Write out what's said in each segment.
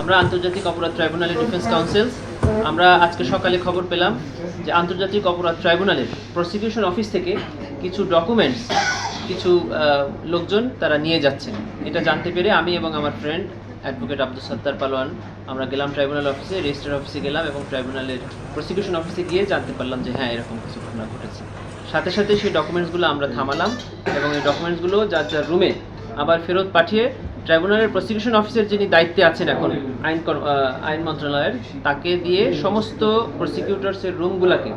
আমরা আন্তর্জাতিক অপরাধ ট্রাইব্যুনালের ডিফেন্স কাউন্সিল। আমরা আজকে সকালে খবর পেলাম যে আন্তর্জাতিক অপরাধ ট্রাইব্যুনালের প্রসিকিউশন অফিস থেকে কিছু ডকুমেন্টস কিছু লোকজন তারা নিয়ে যাচ্ছেন। এটা জানতে পেরে আমি এবং আমার ফ্রেন্ড অ্যাডভোকেট আব্দুল সত্তার পালোয়ান আমরা গেলাম ট্রাইব্যুনাল অফিসে রেজিস্ট্রার অফিসে গেলাম এবং ট্রাইব্যুনালের প্রসিকিউশন অফিসে গিয়ে জানতে পারলাম যে হ্যাঁ এরকম কিছু ঘটনা ঘটেছে। সাথে সাথে সেই ডকুমেন্টসগুলো আমরা থামালাম এবং এই ডকুমেন্টসগুলো যার যার রুমে আবার ফেরত পাঠিয়ে ট্রাইব্যুনালের প্রসিকিউশন অফিসের যিনি দায়িত্বে আছেন এখন আইন আইন মন্ত্রণালয়ের তাকে দিয়ে সমস্ত প্রসিকিউটরসের রুমগুলোকে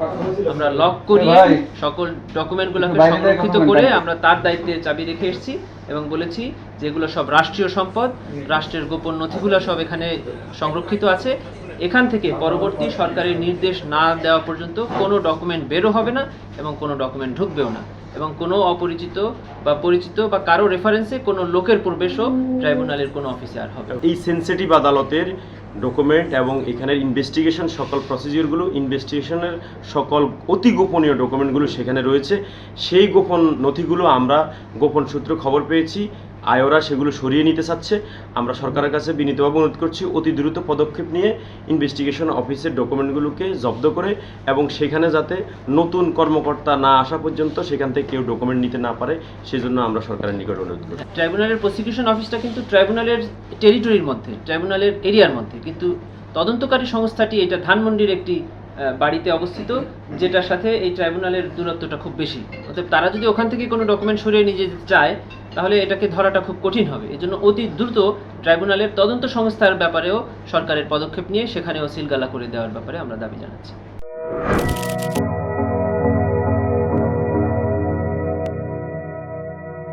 আমরা লক করিয়ে সকল ডকুমেন্টগুলোকে সংরক্ষিত করে আমরা তার দায়িত্বে চাবি রেখে এসেছি এবং বলেছি যেগুলো সব রাষ্ট্রীয় সম্পদ রাষ্ট্রের গোপন নথিগুলো সব এখানে সংরক্ষিত আছে। এখান থেকে পরবর্তী সরকারের নির্দেশ না দেওয়া পর্যন্ত কোনো ডকুমেন্ট বেরো হবে না এবং কোনো ডকুমেন্ট ঢুকবেও না। এবং কোনো অপরিচিত বা পরিচিত বা কারও রেফারেন্সে কোনো লোকের প্রবেশও ট্রাইব্যুনালের কোনো অফিসে আর হবে। এই সেনসিটিভ আদালতের ডকুমেন্ট এবং এখানের ইনভেস্টিগেশন সকল প্রসিজিওরগুলো ইনভেস্টিগেশনের সকল অতি গোপনীয় ডকুমেন্টগুলো সেখানে রয়েছে। সেই গোপন নথিগুলো আমরা গোপন সূত্রে খবর পেয়েছি। আয়োরা সেগুলো সরিয়ে নিতে চাচ্ছে। আমরা সরকারের কাছে বিনীতভাবে অনুরোধ করছি, অতি দ্রুত পদক্ষেপ নিয়ে ইনভেস্টিগেশন অফিসের ডকুমেন্টগুলোকে জব্দ করে এবং সেখানে যাতে নতুন কর্মকর্তা না আসা পর্যন্ত সেখান থেকে কেউ ডকুমেন্ট নিতে না পারে, সেজন্য আমরা সরকারের নিকট অনুরোধ করি। ট্রাইব্যুনালের প্রসিকিউশন অফিসটা কিন্তু ট্রাইব্যুনালের টেরিটরির মধ্যে ট্রাইব্যুনালের এরিয়ার মধ্যে। কিন্তু তদন্তকারী সংস্থাটি এটা ধানমন্ডির একটি বাড়িতে অবস্থিত, যেটার সাথে এই ট্রাইব্যুনালের দূরত্বটা খুব বেশি। অর্থাৎ তারা যদি ওখান থেকে কোনো ডকুমেন্ট সরিয়ে নিয়ে যেতে চায় তাহলে এটাকে ধরাটা খুব কঠিন হবে। এজন্য অতি দ্রুত ট্রাইব্যুনালের তদন্ত সংস্থার ব্যাপারেও সরকারের পদক্ষেপ নিয়ে সেখানেও সিলগালা করে দেওয়ার ব্যাপারে আমরা দাবি জানাচ্ছি।